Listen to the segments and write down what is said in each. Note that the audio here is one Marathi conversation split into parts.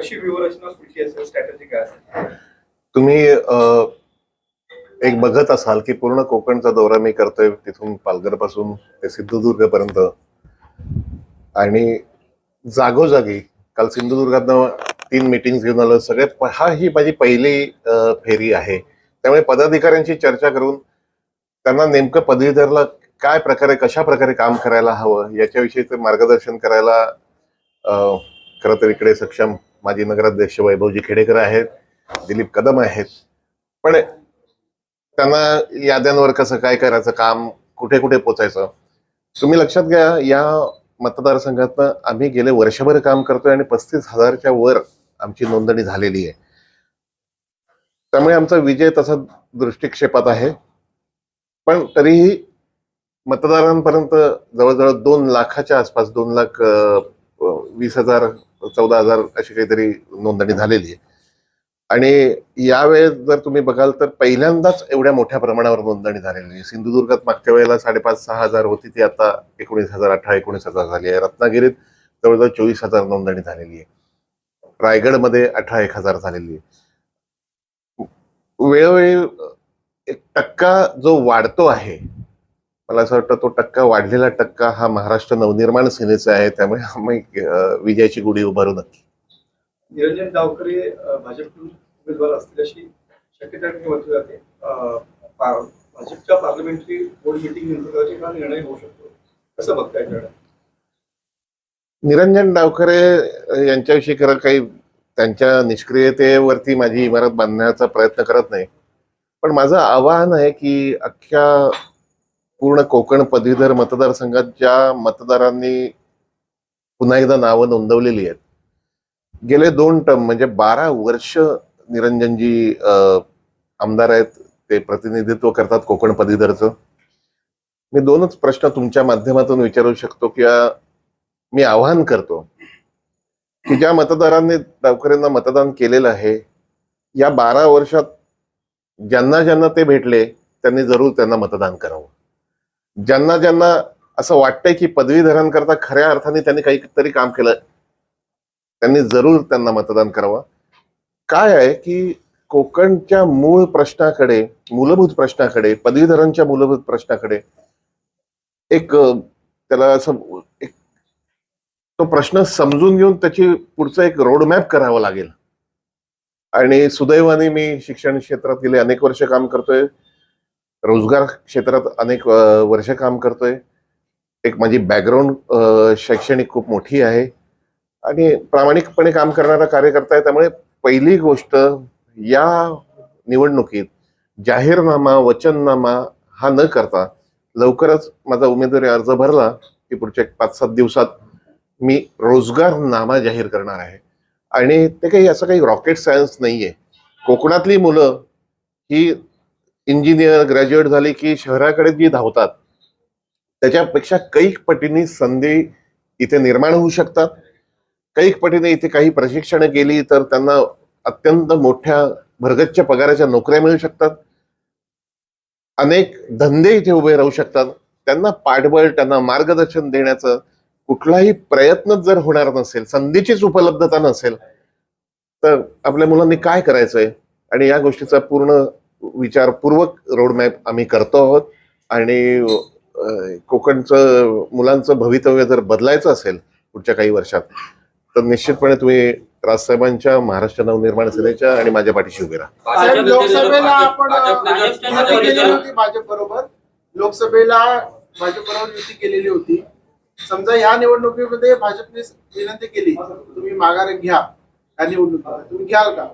कशी व्यूहरचना पुढची असेल स्ट्रॅटेजी काय असेल? तुम्ही एक बघत असाल की पूर्ण कोकणचा दौरा मी करतोय तिथून पालघरपासून ते सिंधुदुर्ग पर्यंत आणि जागोजागी काल सिंधुदुर्गात तीन मिटिंग घेऊन आलो. सगळ्यात हा ही माझी पहिली फेरी आहे. त्यामुळे पदाधिकाऱ्यांची चर्चा करून त्यांना नेमकं पदवीधरला काय प्रकारे कशा प्रकारे काम करायला हवं याच्याविषयीचं मार्गदर्शन करायला खरं तर इकडे सक्षम माजी नगराध्यक्ष वैभवजी खेडेकर आहेत दिलीप कदम आहेत. पण त्यांना याद्यांवर कसं काय करायचं काम कुठे कुठे पोचायचं? तुम्ही लक्षात घ्या या मतदारसंघातनं आम्ही गेले वर्षभर काम करतोय आणि पस्तीस हजारच्या वर आमची नोंदणी झालेली आहे. त्यामुळे आमचा विजय तसा दृष्टिक्षेपात आहे. पण तरीही मतदारांपर्यंत जवळजवळ दोन लाखाच्या आसपास दोन लाख वीस हजार चौदा हजार अशी काहीतरी नोंदणी झालेली आहे. आणि यावेळेस जर तुम्ही बघाल तर पहिल्यांदाच एवढ्या मोठ्या प्रमाणावर नोंदणी झालेली आहे. सिंधुदुर्गात मागच्या वेळेला साडेपाच सहा हजार होती ती आता एकोणीस हजार अठरा एकोणीस हजार झाली आहे. रत्नागिरीत जवळजवळ चोवीस हजार नोंदणी झालेली आहे. रायगडमध्ये अठरा एक हजार झालेली आहे. वेळोवेळी एक टक्का जो वाढतो आहे मला असं वाटतं तो टक्का वाढलेला टक्का हा महाराष्ट्र नवनिर्माण सेनेचा आहे त्यामुळे आम्ही विजयाची गुढी उभारू नक्की. निरंजन डावकरे अं, भाजपकडून उमेदवार असतील अशी शक्यता म्हटली जाते. भाजपच्या पार्लमेंटरी बोर्ड मिटिंग निर्णय होऊ शकतो. कसं बघताय निर्णय निरंजन डावखरे यांच्याविषयी खरं काही त्यांच्या निष्क्रियतेवरती माझी इमारत बांधण्याचा प्रयत्न करत नाही. पण माझं आवाहन आहे की अख्ख्या पूर्ण कोकण पदवीधर मतदारसंघात ज्या मतदारांनी पुन्हा एकदा नावं नोंदवलेली आहेत. गेले दोन टर्म म्हणजे बारा वर्ष निरंजनजी अं, आमदार आहेत ते प्रतिनिधित्व करतात कोकण पदवीधरचं. मी दोनच प्रश्न तुमच्या माध्यमातून विचारू शकतो किंवा मी आवाहन करतो की ज्या मतदारांनी डावकऱ्यांना मतदान केलेलं आहे या बारा वर्षात ज्यांना ज्यांना ते भेटले त्यांनी जरूर त्यांना मतदान करावं. ज्यांना ज्यांना असं वाटतंय की पदवीधरांकरता खऱ्या अर्थाने त्यांनी काहीतरी काम केलं त्यांनी जरूर त्यांना मतदान करावं. काय आहे की कोकणच्या मूळ प्रश्नाकडे मूलभूत प्रश्नाकडे पदवीधरांच्या मूलभूत प्रश्नाकडे एक त्याला असं एक तो प्रश्न समजून घेऊन त्याची पुढचं एक रोडमॅप करावं लागेल. आणि सुदैवाने मी शिक्षण क्षेत्रात गेले अनेक वर्ष काम करतोय. रोजगार क्षेत्रात अनेक वर्ष काम करतोय. एक माझी बॅकग्राऊंड शैक्षणिक खूप मोठी आहे. आणि प्रामाणिकपणे काम करणारा कार्यकर्ता आहे. त्यामुळे पहिली गोष्ट या निवडणुकीत जाहीरनामा वचननामा हा न करता लवकरच माझा उमेदवारी अर्ज भरला की पुढच्या एक पाच सात दिवसात मी रोजगारनामा जाहीर करणार आहे. आणि ते काही असं काही रॉकेट सायन्स नाही आहे कोकणातली मुलं ही इंजिनियर ग्रॅज्युएट झाले की शहराकडे जी धावतात त्याच्यापेक्षा कैक पटीने संधी इथे निर्माण होऊ शकतात. कैक पटीने इथे काही प्रशिक्षण गेली तर त्यांना अत्यंत मोठ्या भरगतच्या पगाराच्या नोकऱ्या मिळू शकतात. अनेक धंदे इथे उभे राहू शकतात. त्यांना पाठबळ त्यांना मार्गदर्शन देण्याचं कुठलाही प्रयत्न जर होणार नसेल संधीचीच उपलब्धता नसेल तर आपल्या मुलांनी काय करायचंय? आणि या गोष्टीचा पूर्ण विचारपूर्वक रोडमॅप आम्ही करतो आहोत. आणि कोकणचं मुलांचं भवितव्य जर बदलायचं असेल पुढच्या काही वर्षात तर निश्चितपणे तुम्ही राजसाहेबांच्या महाराष्ट्र नवनिर्माण सेनेच्या आणि माझ्या पाठीशी उभे राहा. लोकसभेला आपण केलेली होती भाजप बरोबर लोकसभेला भाजप बरोबर युती केलेली होती. समजा या निवडणुकीमध्ये भाजपने विनंती केली तुम्ही माघार घ्या या निवडणुकीत तुम्ही घ्याल का?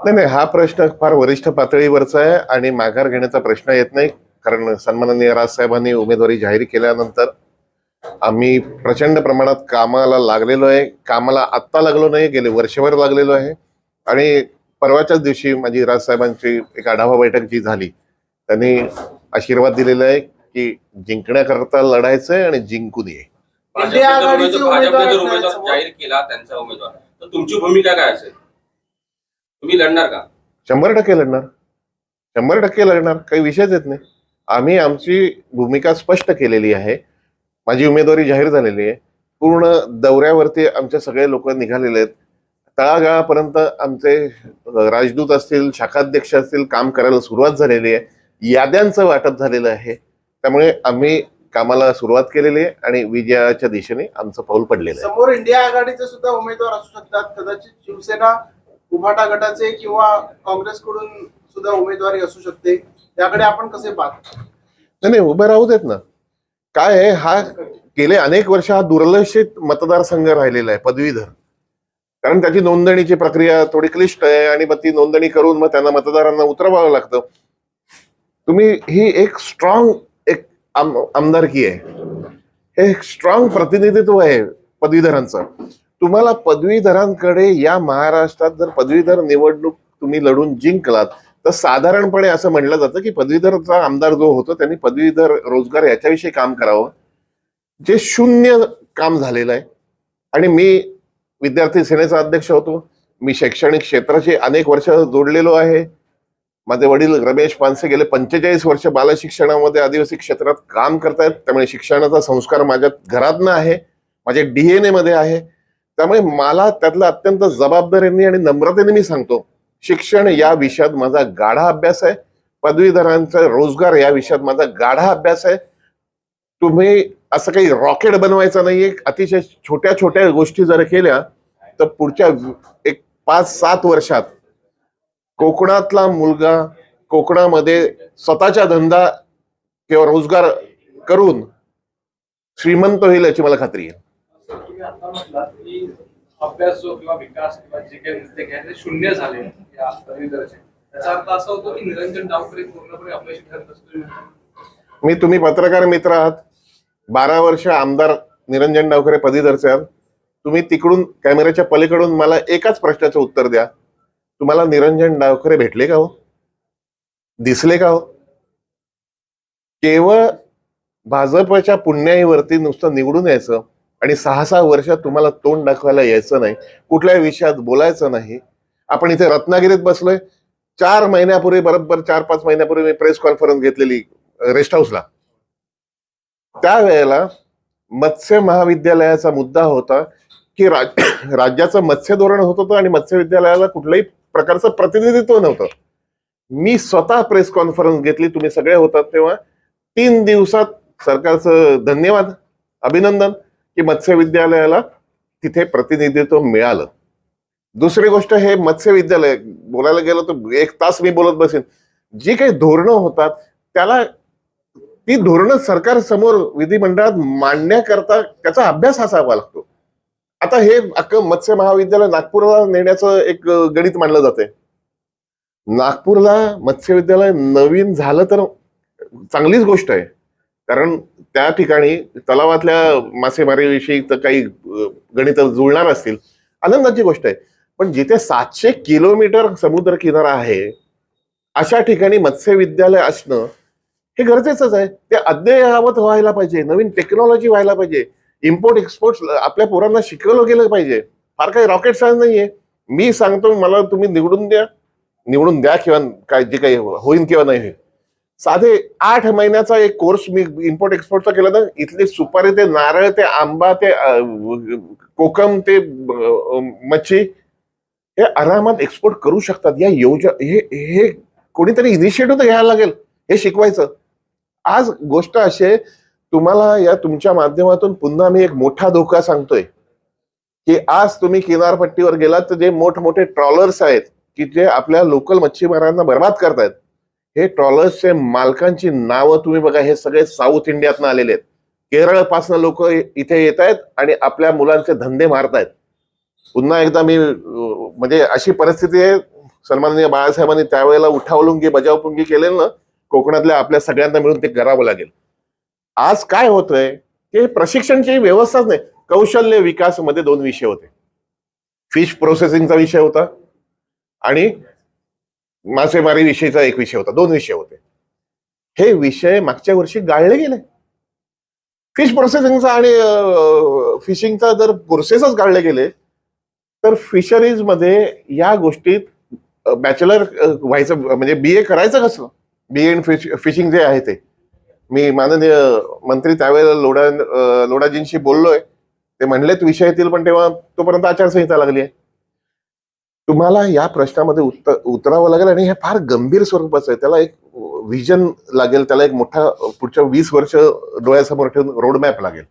नाही नाही हा प्रश्न फार वरिष्ठ पातळीवरचा आहे आणि माघार घेण्याचा प्रश्न येत नाही. कारण सन्माननीय राजसाहेबांनी उमेदवारी जाहीर केल्यानंतर आम्ही प्रचंड प्रमाणात कामाला लागलेलो आहे. कामाला आत्ता लागलो नाही गेले वर्षभर लागलेलो आहे. आणि परवाच्याच दिवशी माझी राजसाहेबांची एक आढावा बैठक जी झाली त्यांनी आशीर्वाद दिलेला आहे की जिंकण्याकरता लढायचंय आणि जिंकून ये. भाजपने जर उमेदवार-. जाहीर केला त्यांचा उमेदवार तर तुमची भूमिका काय असेल? तुम्ही लढणार का? शंभर टक्के लढणार. शंभर टक्के लढणार. काही विषयच येत नाही. आम्ही आमची भूमिका स्पष्ट केलेली आहे. माझी उमेदवारी जाहीर झालेली आहे. पूर्ण दौऱ्यावरती आमचे सगळे लोक निघालेले आहेत. तळागाळापर्यंत आमचे राजदूत असतील शाखाध्यक्ष असतील काम करायला सुरुवात झालेली आहे. याद्यांचं वाटप झालेलं आहे. त्यामुळे आम्ही कामाला सुरुवात केलेली आहे आणि विजयाच्या दिशेने आमचं पाऊल पडलेलं आहे. समोर इंडिया आघाडीचे सुद्धा उमेदवार असू शकतात. कदाचित शिवसेना उभाटा गटाचे किंवा काँग्रेसकडून सुद्धा उमेदवारी असू शकते. त्याकडे आपण कसे पाहतो? नाही नाही उभे राहू देत ना. काय आहे हा गेले अनेक वर्ष हा दुर्लक्षित मतदारसंघ राहिलेला आहे पदवीधर. कारण त्याची नोंदणीची प्रक्रिया थोडी क्लिष्ट आहे आणि मग ती नोंदणी करून मग त्यांना मतदारांना उतरवावं लागतं. तुम्ही ही एक स्ट्रॉंग एक आम- आमदारकी आहे. हे स्ट्रॉंग प्रतिनिधित्व आहे पदवीधरांचं. तुम्हाला पदवीधरांकडे या महाराष्ट्रात जर पदवीधर निवडणूक तुम्ही लढून जिंकलात तर साधारणपणे असं म्हटलं जातं की पदवीधरचा आमदार जो होतो त्यांनी पदवीधर रोजगार याच्याविषयी काम करावं. जे शून्य काम झालेलं आहे आणि मी विद्यार्थी सेनेचा अध्यक्ष होतो मी शैक्षणिक क्षेत्राशी अनेक वर्ष जोडलेलो आहे. माझे वडील रमेश पानसे गेले पंचेचाळीस वर्ष बालशिक्षणामध्ये आदिवासी क्षेत्रात काम करतायत त्यामुळे शिक्षणाचा संस्कार माझ्या घरातनं आहे माझ्या डीएनए मध्ये आहे. त्यामुळे मला त्यातला अत्यंत जबाबदारीने आणि नम्रतेने मी सांगतो शिक्षण या विषयात माझा गाढा अभ्यास आहे. पदवीधरांचा रोजगार या विषयात माझा गाढा अभ्यास आहे. तुम्ही असं काही रॉकेट बनवायचं नाहीये. अतिशय छोट्या छोट्या गोष्टी जर केल्या तर पुढच्या एक पाच सात वर्षात कोकणातला मुलगा कोकणामध्ये स्वतःचा धंदा किंवा रोजगार करून श्रीमंत होईल याची मला खात्री आहे. आता म्हटलं की अभ्यास जो किंवा विकास किंवा जे काही नृत्य घ्या ते शून्य झाले या पदवीधरचे त्याचा अर्थ असा होतो की निरंजन डावकरे पूर्णपणे अपयशी ठरत असतो. मी तुम्ही पत्रकार मित्र आहात. बारा वर्ष आमदार निरंजन डावखरे पदवीधरचे आहात तुम्ही तिकडून कॅमेऱ्याच्या पलीकडून मला एकाच प्रश्नाचं उत्तर द्या. तुम्हाला निरंजन डावखरे भेटले का हो? दिसले का हो? केवळ भाजपच्या पुण्याईवरती नुसतं निवडून यायचं. आणि सहा सहा वर्षात तुम्हाला तोंड दाखवायला यायचं नाही कुठल्याही विषयात बोलायचं नाही. आपण इथे रत्नागिरीत बसलोय. चार महिन्यापूर्वी बरोबर चार पाच महिन्यापूर्वी मी प्रेस कॉन्फरन्स घेतलेली रेस्ट हाऊसला त्यावेळेला मत्स्य महाविद्यालयाचा मुद्दा होता की राज राज्याचं मत्स्य धोरण होत होतं आणि मत्स्य विद्यालयाला कुठल्याही प्रकारचं प्रतिनिधित्व नव्हतं. मी स्वतः प्रेस कॉन्फरन्स घेतली तुम्ही सगळे होतात तेव्हा. तीन दिवसात सरकारचं धन्यवाद अभिनंदन. की मत्स्य विद्यालयाला तिथे प्रतिनिधित्व मिळालं. दुसरी गोष्ट हे मत्स्य विद्यालय बोलायला गेलं तर एक तास मी बोलत बसेन. जी काही धोरणं होतात त्याला ती धोरणं सरकार समोर विधिमंडळात मांडण्याकरता त्याचा अभ्यास असावा लागतो. आता हे अख्खं मत्स्य महाविद्यालय नागपूरला नेण्याचं एक गणित मानलं जाते नागपूरला मत्स्य विद्यालय नवीन झालं तर चांगलीच गोष्ट आहे. कारण त्या ठिकाणी तलावातल्या मासेमारीविषयी तर काही गणित जुळणार असतील. आनंदाची गोष्ट आहे. पण जिथे सातशे किलोमीटर समुद्र किनारा आहे अशा ठिकाणी मत्स्य विद्यालय असणं हे गरजेचंच आहे. ते अद्ययावत व्हायला पाहिजे नवीन टेक्नॉलॉजी व्हायला पाहिजे इम्पोर्ट एक्सपोर्ट आपल्या पोरांना शिकवलं गेलं पाहिजे. फार काही रॉकेट सायन्स नाहीये. मी सांगतो मला तुम्ही निवडून द्या. निवडून द्या किंवा काय जे काही होईल किंवा नाही होईल साधे आठ महिन्याचा एक कोर्स मी इम्पोर्ट एक्सपोर्टचा केला ना इथले सुपारी ते नारळ ते आंबा ते कोकम ते मच्छी हे आरामात एक्सपोर्ट करू शकतात. या योजना हे हे कोणीतरी इनिशिएटिव्ह तर घ्यायला लागेल. हे शिकवायचं. आज गोष्ट अशी आहे तुम्हाला या तुमच्या माध्यमातून पुन्हा मी एक मोठा धोका सांगतोय. की आज तुम्ही किनारपट्टीवर गेलात तर जे मोठमोठे ट्रॉलर्स आहेत की जे आपल्या लोकल मच्छीमारांना बर्बाद करतायत हे ट्रॉलर्सचे मालकांची नावं तुम्ही बघा हे सगळे साऊथ इंडियातनं आलेले आहेत. केरळपासनं लोक इथे येत आहेत आणि आपल्या मुलांचे धंदे मारतायत. पुन्हा एकदा मी म्हणजे अशी परिस्थिती आहे सन्माननीय बाळासाहेबांनी त्यावेळेला उठावलुंगी बजावपुंगी केलेलं ना कोकणातल्या आपल्या सगळ्यांना मिळून ते करावं लागेल. आज काय होतंय की प्रशिक्षणची व्यवस्थाच नाही. कौशल्य विकासमध्ये दोन विषय होते. फिश प्रोसेसिंगचा विषय होता आणि मासेमारी विषयीचा एक विषय होता दोन विषय होते. हे विषय मागच्या वर्षी गाळले गेले. फिश प्रोसेसिंगचा आणि फिशिंगचा जर कोर्सेसच गाळले गेले तर फिशरीजमध्ये या गोष्टीत बॅचलर व्हायचं म्हणजे बी ए करायचं कसं बी एड फिश फिशिंग जे आहे ते. मी माननीय मंत्री त्यावेळेला लोडा लोडाजींशी बोललोय. ते म्हणलेत विषय येतील पण तेव्हा तोपर्यंत आचारसंहिता लागली आहे. तुम्हाला या प्रश्नामध्ये उत्तर उतरावं लागेल आणि हे फार गंभीर स्वरूपाचं आहे. त्याला एक व्हिजन लागेल त्याला एक मोठा पुढच्या वीस वर्ष डोळ्यासमोर ठेवून रोडमॅप लागेल.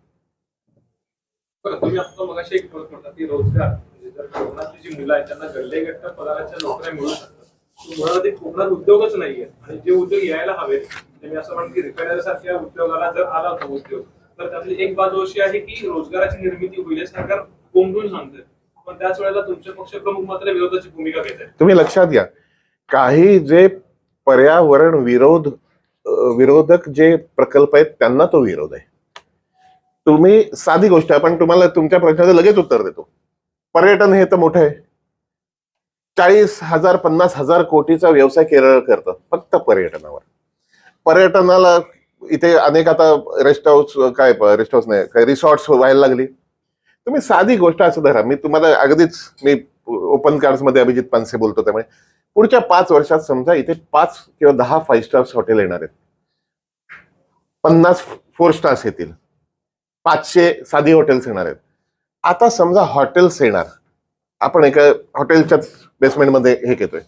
बरं, तुम्ही म्हणजे मुलं आहेत त्यांना पगाराच्या नोकऱ्या मिळू शकतात. कोकणात उद्योगच नाहीये. आणि जे उद्योग यायला हवेत म्हणजे असं म्हणतो की रिपेअर सारख्या उद्योगाला जर आला तो उद्योग तर त्यातली एक बाजू अशी आहे की रोजगाराची निर्मिती होईल सरकार कोंबून सांगते पण त्याच वेळेला तुमचे पक्ष प्रमुख मात्र विरोधाची भूमिका घेत आहेत. तुम्ही लक्षात घ्या. काही जे पर्यावरण विरोध विरोधक जे प्रकल्प आहेत त्यांना तो विरोध आहे. तुम्ही साधी गोष्ट आहे पण तुम्हाला तुमच्या प्रश्नाचं लगेच उत्तर देतो. पर्यटन हे तर मोठं आहे. चाळीस हजार पन्नास हजार कोटीचा व्यवसाय केरळ करतं फक्त पर्यटनावर. पर्यटनाला इथे अनेक आता रेस्ट हाऊस काय रेस्ट हाऊस नाही काय रिसॉर्ट्स व्हायला लागली. तुम्ही साधी गोष्ट असं धरा मी तुम्हाला अगदीच मी ओपन कार्डमध्ये अभिजित पानसे बोलतो त्यामुळे. पुढच्या पाच वर्षात समजा इथे पाच किंवा दहा फाईव्ह स्टार्स हॉटेल येणार आहेत. पन्नास फोर स्टार्स येतील. पाचशे साधी हॉटेल्स येणार आहेत. आता समजा हॉटेल्स येणार. आपण एका हॉटेलच्याच बेसमेंटमध्ये हे घेतोय.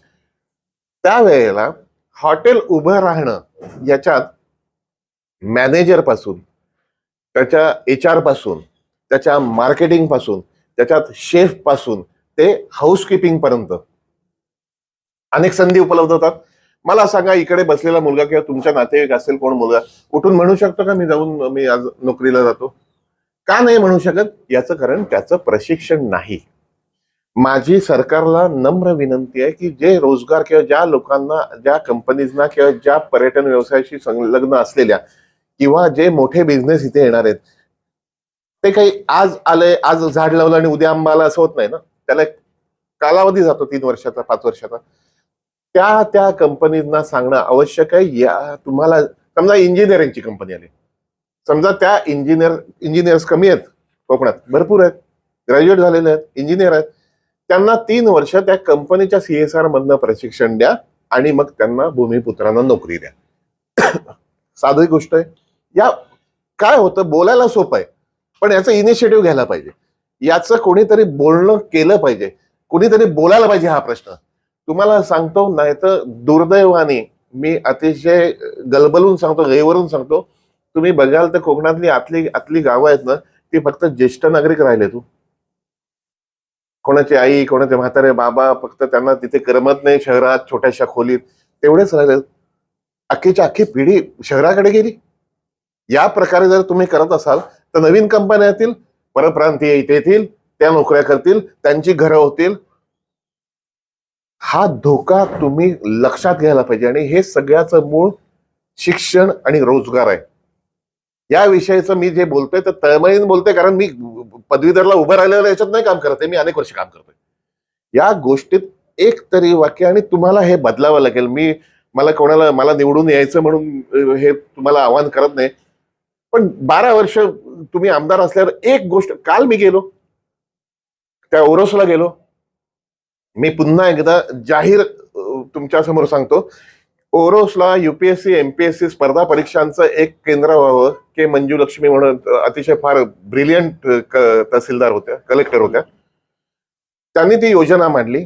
त्यावेळेला हॉटेल उभं राहणं याच्यात मॅनेजरपासून त्याच्या एच आरपासून त्याच्या मार्केटिंगपासून त्याच्यात शेफपासून ते हाऊसकीपिंग पर्यंत. अनेक संधी उपलब्ध होतात. मला सांगा इकडे बसलेला मुलगा किंवा तुमच्या नातेवाईक असेल कोण मुलगा उठून म्हणू शकतो का मी जाऊन मी आज नोकरीला जातो? का नाही म्हणू शकत? याचं कारण त्याचं प्रशिक्षण नाही. माझी सरकारला नम्र विनंती आहे की जे रोजगार किंवा ज्या लोकांना ज्या कंपनीजना किंवा ज्या पर्यटन व्यवसायाशी संलग्न असलेल्या किंवा जे मोठे बिझनेस इथे येणार आहेत ते काही आज आलंय आज झाड लावलं आणि उद्या आंबाला असं होत नाही ना. त्याला एक कालावधी जातो तीन वर्षाचा पाच वर्षाचा. त्या त्या कंपनीना सांगणं आवश्यक आहे. या तुम्हाला समजा इंजिनिअरिंगची कंपनी आली. समजा त्या इंजिनियर इंजिनियर्स कमी आहेत कोकणात. भरपूर आहेत. ग्रॅज्युएट झालेले आहेत इंजिनियर आहेत. त्यांना तीन वर्ष त्या कंपनीच्या सीएसआर मधनं प्रशिक्षण द्या आणि मग त्यांना भूमिपुत्रांना नोकरी द्या. साधी गोष्ट आहे. या काय होतं? बोलायला सोपं आहे. पण याचं इनिशिएटिव्ह घ्यायला पाहिजे. याचं कोणीतरी बोलणं केलं पाहिजे. कोणीतरी बोलायला पाहिजे हा प्रश्न. तुम्हाला सांगतो नाही तर दुर्दैवाने मी अतिशय गलबलून सांगतो गैवरून सांगतो. तुम्ही बघाल तर कोकणातली आतली आतली गावं आहेत ना ती फक्त ज्येष्ठ नागरिक राहिले तू. कोणाची आई कोणाचे म्हातारे बाबा फक्त त्यांना तिथे करमत नाही शहरात छोट्याशा खोलीत. तेवढेच राहिले अख्खीच्या अख्खी पिढी शहराकडे गेली. या प्रकारे जर तुम्ही करत असाल तर नवीन कंपन्या येतील परप्रांतीय इथे येतील त्या नोकऱ्या करतील त्यांची घरं होतील. हा धोका तुम्ही लक्षात घ्यायला पाहिजे आणि हे सगळ्याचं मूळ शिक्षण आणि रोजगार आहे. या विषयाचं मी जे बोलतोय तर तळमळीने बोलतोय कारण मी पदवीधरला उभं राहिलेलं याच्यात नाही काम करत आहे मी अनेक वर्ष काम करतोय. या गोष्टीत एक तरी वाक्य आणि तुम्हाला हे बदलावं लागेल. मी मला कोणाला मला निवडून यायचं म्हणून हे तुम्हाला आवाहन करत नाही. पण बारा वर्ष तुम्ही आमदार असल्यावर एक गोष्ट काल मी गेलो त्या ओरोसला गेलो. मी पुन्हा एकदा जाहीर तुमच्यासमोर सांगतो ओरोसला युपीएससी एमपीएससी स्पर्धा परीक्षांचं एक केंद्र व्हावं के मंजू लक्ष्मी म्हणून अतिशय फार ब्रिलियंट तहसीलदार होत्या कलेक्टर होत्या. त्यांनी ती योजना मांडली.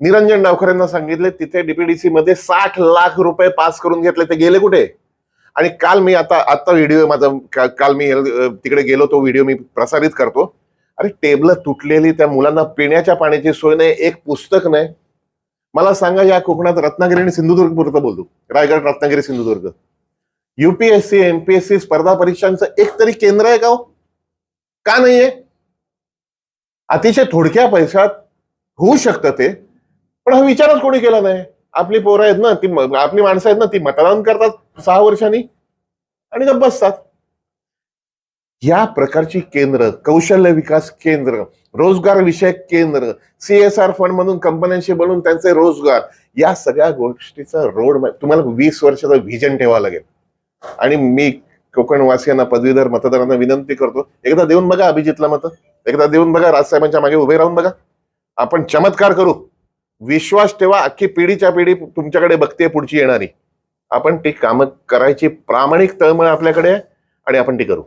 निरंजन डावखरेंना सांगितले तिथे डीपीडीसी मध्ये साठ लाख रुपये पास करून घेतले ते गेले कुठे? आणि काल मी आता आता व्हिडिओ माझा काल मी तिकडे गेलो तो व्हिडिओ मी प्रसारित करतो. अरे टेबल तुटलेली त्या मुलांना पिण्याच्या पाण्याची सोय नाही एक पुस्तक नाही. मला सांगा या कोकणात रत्नागिरी आणि सिंधुदुर्ग पुरतं बोलतो. रायगड रत्नागिरी सिंधुदुर्ग. युपीएससी एमपीएससी स्पर्धा परीक्षांचं एक तरी केंद्र आहे का हो? का नाहीये? अतिशय थोडक्या पैशात होऊ शकतं ते पण हा विचारच कोणी केला नाही. आपली पोरं आहेत ना ती आपली माणसं आहेत ना ती मतदान करतात. सहा वर्षांनी आणि गप्प बसतात. या प्रकारची केंद्र कौशल्य विकास केंद्र रोजगार विषयक केंद्र सीएसआर फंड मधून कंपन्यांशी बनवून त्यांचे रोजगार या सगळ्या गोष्टीचा रोड तुम्हाला वीस वर्षाचं व्हिजन ठेवावं लागेल. आणि मी कोकणवासियांना पदवीधर मतदारांना विनंती करतो एकदा देऊन बघा अभिजितला मत एकदा देऊन बघा राजसाहेबांच्या मागे उभे राहून बघा. आपण चमत्कार करू. विश्वास ठेवा अख्खी पिढीच्या पिढी तुमच्याकडे बघते पुढची येणारी. आपण ती कामं करायची प्रामाणिक तळमळ आपल्याकडे आहे आणि आपण ती करू.